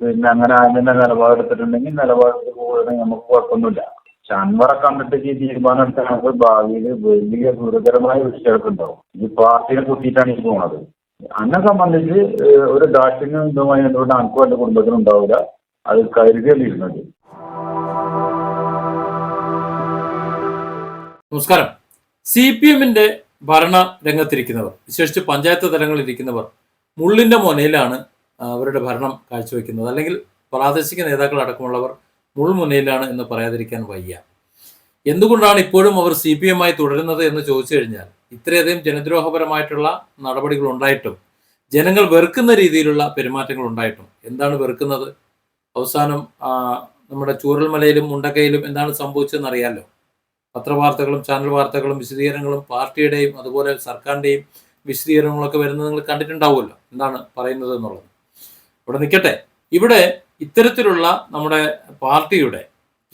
പിന്നെ അങ്ങനെ അതിന്റെ നിലപാടെടുത്തിട്ടുണ്ടെങ്കിൽ നിലപാടിൽ പോകുകയാണെങ്കിൽ നമുക്ക് കുഴപ്പമൊന്നുമില്ല. പക്ഷെ അൻവറെ കണ്ടിട്ട് ഈ തീരുമാനം എടുത്താൽ നമുക്ക് ഭാവിയിൽ വലിയ ഗുരുതരമായ വിഷയമൊക്കെ ഉണ്ടാവും. ഈ പാർട്ടിനെ കുത്തിയിട്ടാണ് ഈ പോണത്. അന്നെ സംബന്ധിച്ച് ഒരു ദാക്ഷിണ്യം ഇതുമായി ബന്ധപ്പെട്ട് അനക്കും എന്റെ കുടുംബത്തിനും ഉണ്ടാവില്ല. അത് കരുതിയല്ലിരുന്നത്. നമസ്കാരം. സി പി എമ്മിന്റെ ഭരണ രംഗത്തിരിക്കുന്നവർ വിശേഷിച്ച് പഞ്ചായത്ത് തലങ്ങളിൽ ഇരിക്കുന്നവർ മുള്ളിന്റെ മുനയിലാണ് അവരുടെ ഭരണം കാഴ്ചവെക്കുന്നത് അല്ലെങ്കിൽ പ്രാദേശിക നേതാക്കൾ അടക്കമുള്ളവർ മുൾമുനയിലാണ് എന്ന് പറയാതിരിക്കാൻ വയ്യ. എന്തുകൊണ്ടാണ് ഇപ്പോഴും അവർ സി പി എമ്മായി തുടരുന്നത് എന്ന് ചോദിച്ചു കഴിഞ്ഞാൽ ഇത്രയധികം ജനദ്രോഹപരമായിട്ടുള്ള നടപടികൾ ഉണ്ടായിട്ടും ജനങ്ങൾ വെറുക്കുന്ന രീതിയിലുള്ള പെരുമാറ്റങ്ങൾ ഉണ്ടായിട്ടും എന്താണ് വെറുക്കുന്നത്? അവസാനം നമ്മുടെ ചൂരൽമലയിലും മുണ്ടക്കയിലും എന്താണ് സംഭവിച്ചതെന്ന് അറിയാമല്ലോ പത്രവാർത്തകളും ചാനൽ വാർത്തകളും വിശദീകരണങ്ങളും പാർട്ടിയുടെയും അതുപോലെ സർക്കാരിന്റെയും വിശദീകരണങ്ങളൊക്കെ വരുന്നത് നിങ്ങൾ കണ്ടിട്ടുണ്ടാവുമല്ലോ. എന്താണ് പറയുന്നത് എന്നുള്ളത്? ഇവിടെ നിൽക്കട്ടെ. ഇവിടെ ഇത്തരത്തിലുള്ള നമ്മുടെ പാർട്ടിയുടെ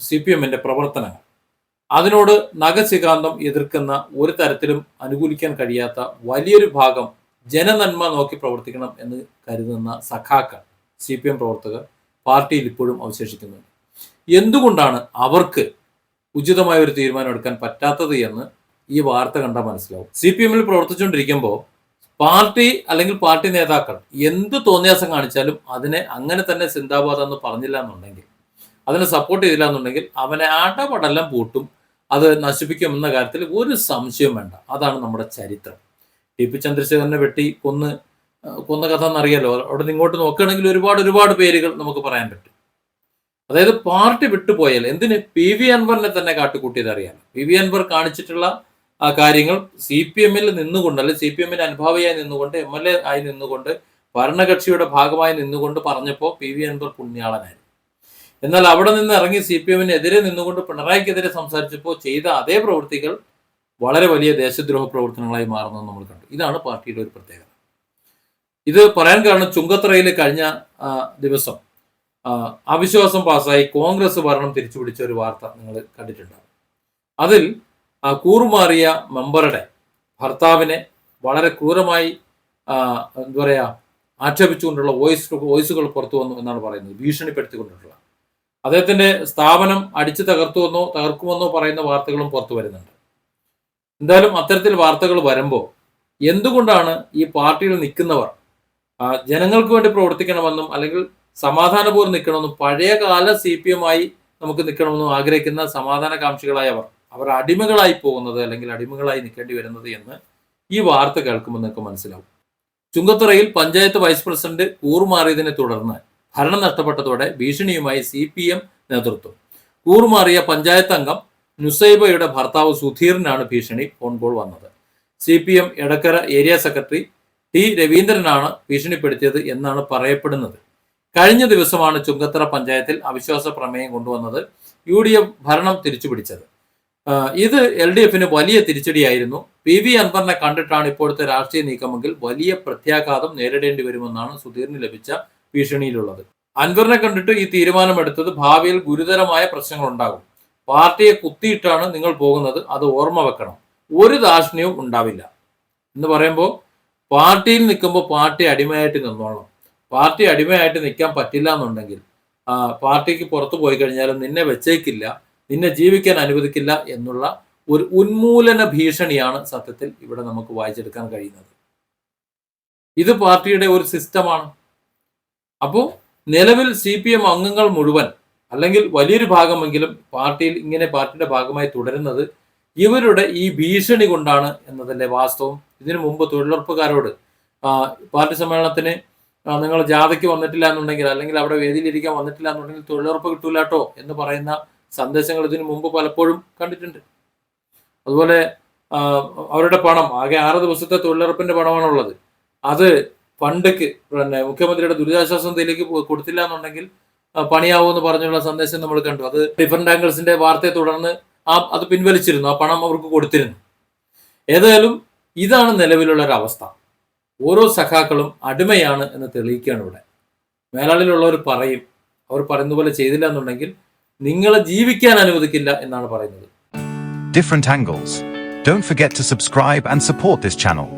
സി പി എമ്മിന്റെ പ്രവർത്തനങ്ങൾ അതിനോട് നഖശികാന്തം എതിർക്കുന്ന ഒരു തരത്തിലും അനുകൂലിക്കാൻ കഴിയാത്ത വലിയൊരു ഭാഗം ജനനന്മ നോക്കി പ്രവർത്തിക്കണം എന്ന് കരുതുന്ന സഖാക്കൾ സി പി എം പ്രവർത്തകർ പാർട്ടിയിൽ ഇപ്പോഴും അവശേഷിക്കുന്നുണ്ട്. എന്തുകൊണ്ടാണ് അവർക്ക് ഉചിതമായ ഒരു തീരുമാനം എടുക്കാൻ പറ്റാത്തത് എന്ന് ഈ വാർത്ത കണ്ടാൽ മനസ്സിലാവും. സി പി എമ്മിൽ പ്രവർത്തിച്ചുകൊണ്ടിരിക്കുമ്പോൾ പാർട്ടി അല്ലെങ്കിൽ പാർട്ടി നേതാക്കൾ എന്ത് തോന്നിയാസം കാണിച്ചാലും അതിനെ അങ്ങനെ തന്നെ സിന്ദാബാദ് എന്ന് പറഞ്ഞില്ല എന്നുണ്ടെങ്കിൽ അതിനെ സപ്പോർട്ട് ചെയ്തില്ല എന്നുണ്ടെങ്കിൽ അവനെ ആട്ടപടെല്ലാം പൂട്ടും അത് നശിപ്പിക്കും എന്ന കാര്യത്തിൽ ഒരു സംശയവും വേണ്ട. അതാണ് നമ്മുടെ ചരിത്രം. ടി പി ചന്ദ്രശേഖരനെ വെട്ടി കൊന്ന് കൊന്ന കഥ എന്നറിയാലോ? അവിടെ നിന്ന് ഇങ്ങോട്ട് നോക്കുകയാണെങ്കിൽ ഒരുപാട് ഒരുപാട് പേരുകൾ നമുക്ക് പറയാൻ പറ്റും. അതായത് പാർട്ടി വിട്ടുപോയാൽ എന്തിന്? പി വി അൻവറിനെ തന്നെ കാട്ടുകൂട്ടിയത് അറിയാം പി വി അൻവർ കാണിച്ചിട്ടുള്ള ആ കാര്യങ്ങൾ സി പി എമ്മിൽ നിന്നുകൊണ്ട് അല്ലെങ്കിൽ സി പി എമ്മിന്റെ അനുഭാവിയായി നിന്നുകൊണ്ട് എം എൽ എ ആയി നിന്നുകൊണ്ട് ഭരണകക്ഷിയുടെ ഭാഗമായി നിന്നുകൊണ്ട് പറഞ്ഞപ്പോൾ പി വി അൻവർ പുണ്യാളനായിരുന്നു. എന്നാൽ അവിടെ നിന്ന് ഇറങ്ങി സി പി എമ്മിനെതിരെ നിന്നുകൊണ്ട് പിണറായിക്കെതിരെ സംസാരിച്ചപ്പോൾ ചെയ്ത അതേ പ്രവൃത്തികൾ വളരെ വലിയ ദേശദ്രോഹ പ്രവർത്തനങ്ങളായി മാറുന്നത് നമ്മൾ കണ്ടു. ഇതാണ് പാർട്ടിയുടെ ഒരു പ്രത്യേകത. ഇത് പറയാൻ കാരണം ചുങ്കത്തറയിൽ കഴിഞ്ഞ ദിവസം അവിശ്വാസം പാസ്സായി കോൺഗ്രസ് ഭരണം തിരിച്ചുപിടിച്ച ഒരു വാർത്ത നിങ്ങൾ കണ്ടിട്ടുണ്ടാകും അതിൽ ആ കൂറുമാറിയ മെമ്പറുടെ ഭർത്താവിനെ വളരെ ക്രൂരമായി എന്താ പറയുക ആക്ഷേപിച്ചുകൊണ്ടുള്ള വോയിസ് വോയിസുകൾ പുറത്തു വന്നു എന്നാണ് പറയുന്നത് ഭീഷണിപ്പെടുത്തിക്കൊണ്ടിട്ടുള്ള അദ്ദേഹത്തിന്റെ സ്ഥാപനം അടിച്ചു തകർത്തുവെന്നോ തകർക്കുമെന്നോ പറയുന്ന വാർത്തകളും പുറത്തു വരുന്നുണ്ട്. എന്തായാലും അത്തരത്തിൽ വാർത്തകൾ വരുമ്പോൾ എന്തുകൊണ്ടാണ് ഈ പാർട്ടിയിൽ നിൽക്കുന്നവർ ജനങ്ങൾക്ക് വേണ്ടി പ്രവർത്തിക്കണമെന്നും അല്ലെങ്കിൽ സമാധാനപൂർവം നിൽക്കണമെന്നും പഴയകാല സി പി എമ്മായി നമുക്ക് നിൽക്കണമെന്നും ആഗ്രഹിക്കുന്ന സമാധാനകാംക്ഷികളായവർ അവർ അടിമകളായി പോകുന്നത് അല്ലെങ്കിൽ അടിമകളായി നിൽക്കേണ്ടി വരുന്നത് എന്ന് ഈ വാർത്ത കേൾക്കുമ്പോൾ നിങ്ങൾക്ക് മനസ്സിലാവും. ചുങ്കത്തറയിൽ പഞ്ചായത്ത് വൈസ് പ്രസിഡന്റ് കൂറുമാറിയതിനെ തുടർന്ന് ഭരണം നഷ്ടപ്പെട്ടതോടെ ഭീഷണിയുമായി സി പി എം നേതൃത്വം. കൂറുമാറിയ പഞ്ചായത്ത് അംഗം നുസൈബയുടെ ഭർത്താവ് സുധീറിനാണ് ഭീഷണി ഫോൺ കോൾ വന്നത്. C P M Edakkara area secretary T രവീന്ദ്രനാണ് ഭീഷണിപ്പെടുത്തിയത് എന്നാണ് പറയപ്പെടുന്നത്. കഴിഞ്ഞ ദിവസമാണ് ചുങ്കത്തറ പഞ്ചായത്തിൽ അവിശ്വാസ പ്രമേയം കൊണ്ടുവന്നത്. യു ഡി എഫ് ഭരണം തിരിച്ചുപിടിച്ചത്. ഇത് എൽ ഡി എഫിന് വലിയ തിരിച്ചടിയായിരുന്നു. പി വി അൻവറിനെ കണ്ടിട്ടാണ് ഇപ്പോഴത്തെ രാഷ്ട്രീയ നീക്കമെങ്കിൽ വലിയ പ്രത്യാഘാതം നേരിടേണ്ടി വരുമെന്നാണ് സുധീറിന് ലഭിച്ച ഭീഷണിയിലുള്ളത്. അൻവറിനെ കണ്ടിട്ട് ഈ തീരുമാനമെടുത്തത് ഭാവിയിൽ ഗുരുതരമായ പ്രശ്നങ്ങൾ ഉണ്ടാകും പാർട്ടിയെ കുത്തിയിട്ടാണ് നിങ്ങൾ പോകുന്നത് അത് ഓർമ്മ വെക്കണം. ഒരു ദാക്ഷിണ്യവും ഉണ്ടാവില്ല. എന്ന് പറയുമ്പോൾ പാർട്ടിയിൽ നിൽക്കുമ്പോൾ പാർട്ടി അടിമയായിട്ട് നിന്നോളണം. പാർട്ടി അടിമയായിട്ട് നിൽക്കാൻ പറ്റില്ല എന്നുണ്ടെങ്കിൽ പാർട്ടിക്ക് പുറത്തു പോയി കഴിഞ്ഞാലും നിന്നെ വെച്ചേക്കില്ല. നിന്നെ ജീവിക്കാൻ അനുവദിക്കില്ല എന്നുള്ള ഒരു ഉന്മൂലന ഭീഷണിയാണ് സത്യത്തിൽ ഇവിടെ നമുക്ക് വായിച്ചെടുക്കാൻ കഴിയുന്നത്. ഇത് പാർട്ടിയുടെ ഒരു സിസ്റ്റമാണ്. അപ്പോൾ നിലവിൽ സി പി എം അംഗങ്ങൾ മുഴുവൻ അല്ലെങ്കിൽ വലിയൊരു ഭാഗമെങ്കിലും പാർട്ടിയിൽ ഇങ്ങനെ പാർട്ടിയുടെ ഭാഗമായി തുടരുന്നത് ഇവരുടെ ഈ ഭീഷണി കൊണ്ടാണ് എന്നതിന്റെ വാസ്തവം? ഇതിനു മുമ്പ് തൊഴിലുറപ്പുകാരോട് പാർട്ടി സമ്മേളനത്തിന് നിങ്ങൾ ജാഥയ്ക്ക് വന്നിട്ടില്ല എന്നുണ്ടെങ്കിൽ അല്ലെങ്കിൽ അവിടെ വേദിയിലിരിക്കാൻ വന്നിട്ടില്ല എന്നുണ്ടെങ്കിൽ തൊഴിലുറപ്പ് കിട്ടൂലാട്ടോ എന്ന് പറയുന്ന സന്ദേശങ്ങൾ ഇതിനു മുമ്പ് പലപ്പോഴും കണ്ടിട്ടുണ്ട്. അതുപോലെ അവരുടെ പണം ആകെ ആറ് ദിവസത്തെ തൊഴിലുറപ്പിന്റെ പണമാണുള്ളത്. അത് ഫണ്ടക്ക് പിന്നെ മുഖ്യമന്ത്രിയുടെ ദുരിതാശ്വാസ നിധിയിലേക്ക് കൊടുത്തില്ല എന്നുണ്ടെങ്കിൽ പണിയാവുമെന്ന് പറഞ്ഞുള്ള സന്ദേശം നമ്മൾ കണ്ടു. അത് ഡിഫറെന്റ് ആംഗിൾസിന്റെ വാർത്തയെ തുടർന്ന് ആ അത് പിൻവലിച്ചിരുന്നു. ആ പണം അവർക്ക് കൊടുത്തിരുന്നു. ഏതായാലും ഇതാണ് നിലവിലുള്ള ഒരു അവസ്ഥ ഓരോ സഖാക്കളും അടിമയാണ് എന്ന് തെളിയിക്കുകയാണ് ഇവിടെ. മേലാളിലുള്ളവർ പറയും. അവർ പറയുന്ന പോലെ ചെയ്തില്ല എന്നുണ്ടെങ്കിൽ നിങ്ങളെ ജീവിക്കാൻ അനുവദിക്കില്ല എന്നാണ് പറയുന്നത്. Different angles don't forget to subscribe and support this channel